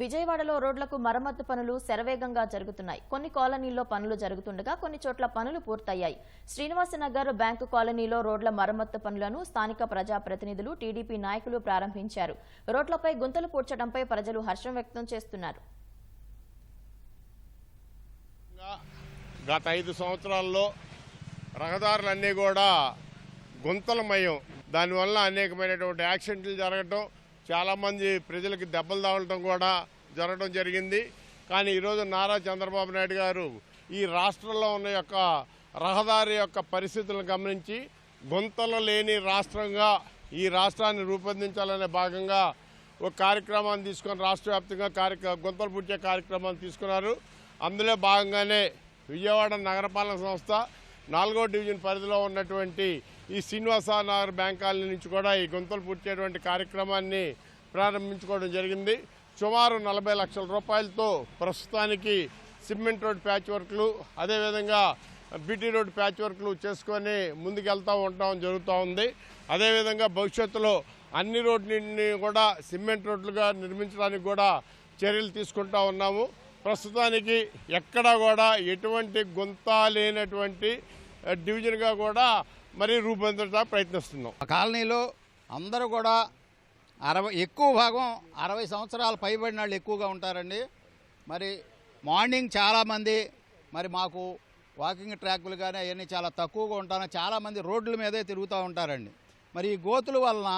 విజయవాడలో రోడ్లకు మరమ్మతు పనులు శరవేగంగా జరుగుతున్నాయి. కొన్ని కాలనీల్లో పనులు జరుగుతుండగా కొన్ని చోట్ల పనులు పూర్తయ్యాయి. శ్రీనివాసనగర్ బ్యాంకు కాలనీలో రోడ్ల మరమ్మతు పనులను స్థానిక ప్రజాప్రతినిధులు టీడీపీ నాయకులు ప్రారంభించారు. రోడ్లపై గుంతలు పూడ్చడంపై ప్రజలు హర్షం వ్యక్తం చేస్తున్నారు. గత ఐదు సంవత్సరాల్లో రహదారులన్నీ కూడా గుంతలమయం. దానివల్ల అనేకమైనటువంటి యాక్సిడెంట్లు జరగటం చాలామంది ప్రజలకి దెబ్బలు తగలటం కూడా జరగడం జరిగింది. కానీ ఈరోజు నారా చంద్రబాబు నాయుడు గారు ఈ రాష్ట్రంలో ఉన్న యొక్క రహదారి యొక్క పరిస్థితులను గమనించి గుంతలు లేని రాష్ట్రంగా ఈ రాష్ట్రాన్ని రూపొందించాలనే భాగంగా ఒక కార్యక్రమాన్ని తీసుకొని రాష్ట్ర వ్యాప్తంగా కార్యక్రమ గుంతలు పుట్టే కార్యక్రమాన్ని తీసుకున్నారు. అందులో భాగంగానే విజయవాడ నగరపాలక సంస్థ నాలుగో డివిజన్ పరిధిలో ఉన్నటువంటి ఈ శ్రీనివాస నగర్ బ్యాంక్ కాలనీ నుంచి కూడా ఈ గుంతలు పూర్చేటువంటి కార్యక్రమాన్ని ప్రారంభించుకోవడం జరిగింది. సుమారు నలభై లక్షల రూపాయలతో ప్రస్తుతానికి సిమెంట్ రోడ్ ప్యాచ్ వర్క్లు అదేవిధంగా బీటీ రోడ్ ప్యాచ్ వర్క్లు చేసుకొని ముందుకెళ్తూ ఉండటం జరుగుతూ ఉంది. అదేవిధంగా భవిష్యత్తులో అన్ని రోడ్లని కూడా సిమెంట్ రోడ్లుగా నిర్మించడానికి కూడా చర్యలు తీసుకుంటా ఉన్నాము. ప్రస్తుతానికి ఎక్కడ కూడా ఎటువంటి గుంత లేనటువంటి డివిజన్గా కూడా మరి రూపొందించడానికి ప్రయత్నిస్తున్నాం. ఆ కాలనీలో అందరూ కూడా అరవై ఎక్కువ భాగం అరవై సంవత్సరాలు పైబడిన వాళ్ళు ఎక్కువగా ఉంటారండి. మరి మార్నింగ్ చాలామంది మరి మాకు వాకింగ్ ట్రాక్లు కానీ అవన్నీ చాలా తక్కువగా ఉంటాను. చాలామంది రోడ్ల మీదే తిరుగుతూ ఉంటారండి. మరి ఈ గోతుల వలన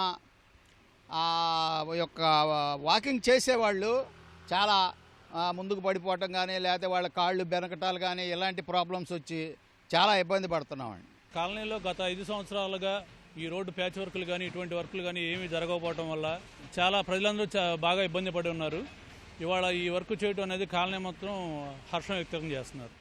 యొక్క వాకింగ్ చేసేవాళ్ళు చాలా ముందుకు పడిపోవటం కానీ లేకపోతే వాళ్ళ కాళ్ళు బెనకటాలు కానీ ఇలాంటి ప్రాబ్లమ్స్ వచ్చి చాలా ఇబ్బంది పడుతున్నామండి. కాలనీలో గత ఐదు సంవత్సరాలుగా ఈ రోడ్డు ప్యాచ్ వర్కులు కానీ ఇటువంటి వర్కులు కానీ ఏమీ జరగకపోవడం వల్ల చాలా ప్రజలందరూ బాగా ఇబ్బంది పడి ఉన్నారు. ఇవాళ ఈ వర్క్ చేయడం అనేది కాలనీ మొత్తం హర్షం వ్యక్తం చేస్తున్నారు.